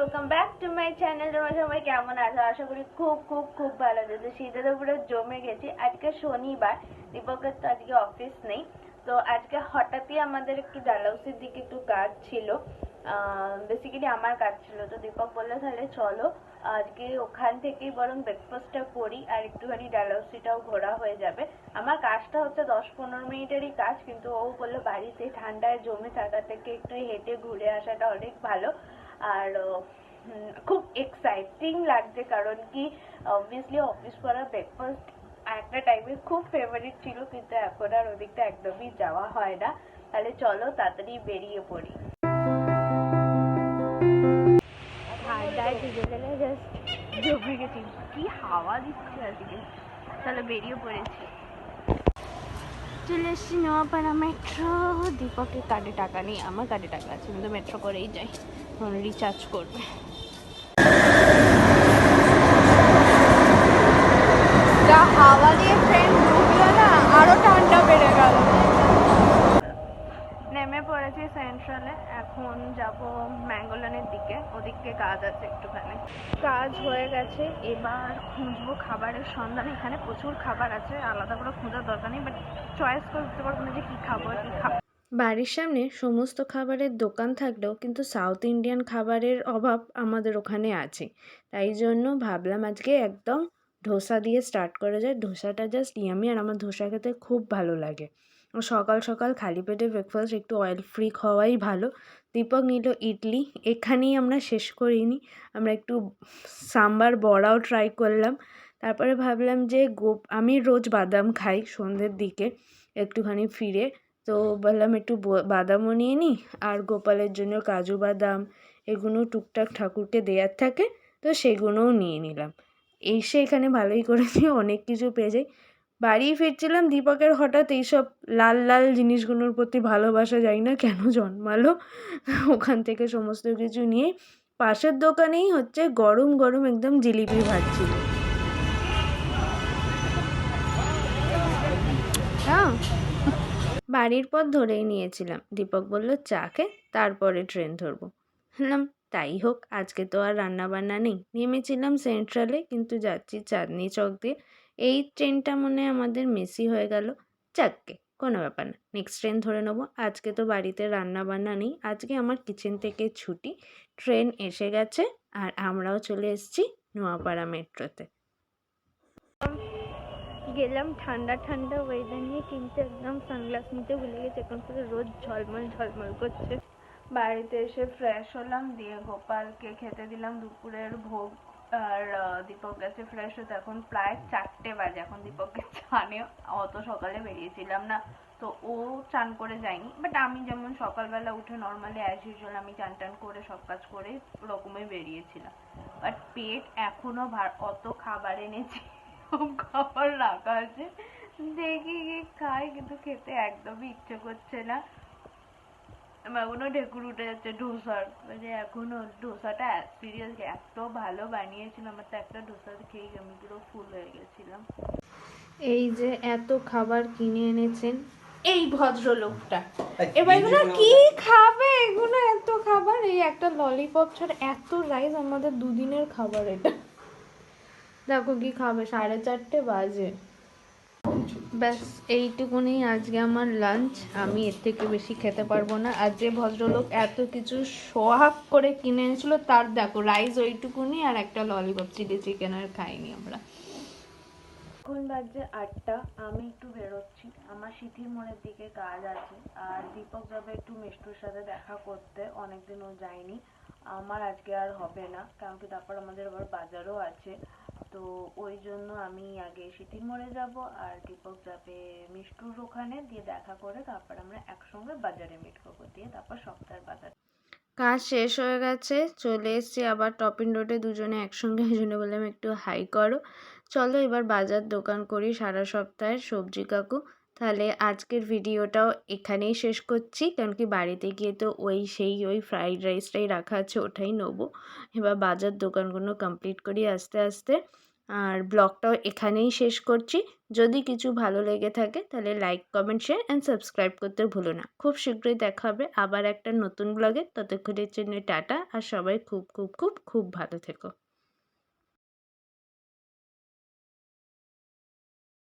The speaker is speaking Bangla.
Welcome back to my channel তোমরা সবাই কেমন আছো? আশা করি খুব খুব খুব ভালো আছো। তো শীতে তো জমে গেছি। আজকে শনিবার। দীপকের তো আজকে অফিস নেই। তো আজকে হঠাৎই আমাদের একটু ডালাউসির দিকে একটু কাজ ছিল। বেসিক্যালি আমার কাজ ছিল। তো দীপক বলল, তাহলে চলো, আজকে ওখান থেকেই বরং ব্রেকফাস্টটা করি আর একটুখানি ডালাউসিটাও ঘোরা হয়ে যাবে। আমার কাজটা হচ্ছে দশ পনেরো মিনিটেরই কাজ, কিন্তু ও বলল, বাড়িতে ঠান্ডায় জমে থাকা থেকে একটু হেঁটে ঘুরে আসাটা অনেক ভালো। আর খুব এক্সাইটিং লাগছে কারণ কি অবভিয়াসলি অফিস করা ব্রেকফাস্ট একটা টাইমে খুব ফেভারিট ছিল, কিন্তু এখন আর ওদিকটা একদমই যাওয়া হয় না। তাহলে চলো তাড়াতাড়ি বেরিয়ে পড়ি। জমে গেছি। কি হাওয়া দিচ্ছে আজকে তাহলে বেরিয়ে পড়েছি। চলে এসছি নোয়াপাড়া মেট্রো দীপকের কার্ডে টাকা নেই, আমার কার্ডে টাকা আছে কিন্তু মেট্রো করেই যাই। রিচার্জ করবে যা হাওয়া দিয়ে ট্রেন ঢুকলো না আরও ঠান্ডা বেড়ে গেল নেমে পড়েছি সেন্ট্রালে এখন যাব ম্যাঙ্গোলানের দিকে, ওদিকে কাজ আছে একটুখানি। কাজ হয়ে গেছে, এবার খুঁজবো খাবারের সন্ধান। এখানে প্রচুর খাবার আছে, আলাদা করে খোঁজার দরকার নেই বাট চয়েস করতে পারব না যে কী খাব আর কী খাব। বাড়ির সামনে সমস্ত খাবারের দোকান থাকলেও কিন্তু সাউথ ইন্ডিয়ান খাবারের অভাব আমাদের ওখানে আছে। তাই জন্য ভাবলাম আজকে একদম ধোসা দিয়ে স্টার্ট করা যায়। ধোসাটা জাস্ট ইয়ামি আর আমার ধোসা খেতে খুব ভালো লাগে। সকাল সকাল খালি পেটে ব্রেকফাস্ট একটু অয়েল ফ্রি খাওয়াই ভালো। দীপক নিল ইডলি, এখানেই আমরা শেষ করিনি। আমরা একটু সাম্বার বড়াও ট্রাই করলাম। তারপরে ভাবলাম যে গোপ, আমি রোজ বাদাম খাই সন্ধ্যের দিকে, একটুখানি ফিরে। তো বললাম একটু বাদামও নিয়ে নিই আর গোপালের জন্য কাজু বাদাম, এগুলো টুকটাক ঠাকুরকে দেওয়ার থাকে, তো সেগুলোও নিয়ে নিলাম। এসে এখানে ভালোই করেছি, অনেক কিছু পেয়ে যাই বাড়ি ফিরছিলাম দীপকের হঠাৎ এইসব লাল লাল জিনিসগুলোর প্রতি ভালোবাসা যায় না কেন জন্মালো? ওখান থেকে সমস্ত কিছু নিয়ে পাশের দোকানেই হচ্ছে গরম গরম একদম জিলিপি ভাজছিল হ্যাঁ। বাড়ির পথ ধরেই নিয়েছিলাম। দীপক বলল চা খে তারপরে ট্রেন ধরবো। বললাম তাই হোক আজকে তো আর রান্না বান্না নেই। নেমেছিলাম সেন্ট্রালে কিন্তু যাচ্ছি চাঁদনি চক দিয়ে। এই ট্রেনটা মনে আমাদের মিসই হয়ে গেল। যাককে কোনো ব্যাপার না। নেক্সট ট্রেন ধরে নেব। আজকে তো বাড়িতে রান্না বান্না নেই। আজকে আমার কিচেন থেকে ছুটি। ট্রেন এসে গেছে আর আমরাও চলে এসেছি নোয়াপাড়া মেট্রোতে। গেলাম ঠান্ডা ঠান্ডা ওয়েদার নিয়ে, কিন্তু একদম সানগ্লাস নিতে ভুলে গেছি। এখন পুরো রোদ ঝলমল ঝলমল করছে। বাড়িতে এসে ফ্রেশ হলাম, দিয়ে গোপালকে খেতে দিলাম দুপুরের ভোগ। আর দীপক গেছে ফ্রেশ হতে এখন প্রায় চারটে বাজে। এখন দীপককে চানে অত সকালে বেরিয়েছিলাম না। তো ও চান করে যায়নি। বাট আমি যেমন সকালবেলা উঠে নর্মালি অ্যাজ ইউজুয়াল আমি চান টান করে সব কাজ করে ওরকমই বেরিয়েছিলাম। বাট পেট এখনও ভার অত খাবার এনেছি খাবার রাখা আছে। দেখি খাই কিন্তু খেতে একদমই ইচ্ছে করছে না। আমার এখনও ঢেকুর উঠে যাচ্ছে ধোসার মানে এখনও ধোসাটা সিরিয়াস এত ভালো বানিয়েছিল আমার তো একটা ধোসা খেয়েই আমি পুরো ফুল হয়ে গেছিলাম। এই যে এত খাবার কিনে এনেছেন এই ভদ্রলোকটা। এবার এগুলো কি খাবে? এগুলো এত খাবার এই একটা ললিপপ ছাড়া এত রাইস আমাদের দুদিনের খাবার এটা। দেখো কি খাবে সাড়ে চারটে বাজে। ব্যাস, এইটুকুনি আজকে আমার লাঞ্চ আমি এর থেকে বেশি খেতে পারব না। আর যে ভদ্রলোক এত কিছু সোহাগ করে কিনে এনেছিল, তার দেখো রাইস ওইটুকুনি আর একটা ললিপপ চিলি চিকেন আর খাইনি আমরা। এখন বাজে আটটা, আমি একটু বেরোচ্ছি। আমার সিথির মোড়ের দিকে কাজ আছে। আর দীপক যাবে একটু মিষ্টুর সাথে দেখা করতে। অনেকদিনও যায়নি। আমার আজকে আর হবে না, কারণ কি তারপর আমাদের আবার বাজারও আছে। তো ওই জন্য আমি আগে সিথির মোড়ে যাব আর দীপক যাবে মিষ্টুর ওখানে, দিয়ে দেখা করে তারপর আমরা একসঙ্গে বাজারে মিট করব, দিয়ে তারপর সপ্তাহের বাজার। কাজ শেষ হয়ে গেছে, চলে এসেছি আবার টপিন রোডে দুজনে একসঙ্গে ওই জন্য বললাম একটু হাই করো। চলো এবার বাজার দোকান করি সারা সপ্তাহের, সবজি কাকু। তাহলে আজকের ভিডিওটাও এখানেই শেষ করছি। কারণ কি বাড়িতে গিয়ে তো ওই সেই ওই ফ্রাইড রাইসটাই রাখা আছে, ওটাই নেব। এবার বাজার দোকানগুলো কমপ্লিট করি আস্তে আস্তে। আর ব্লগটাও এখানেই শেষ করছি। যদি কিছু ভালো লেগে থাকে তাহলে like comment share and subscribe করতে ভুলো না। খুব শীঘ্রই দেখা হবে আবার একটা নতুন ব্লগে ততক্ষণের জন্য টাটা আর সবাই খুব খুব খুব খুব ভালো থেকো।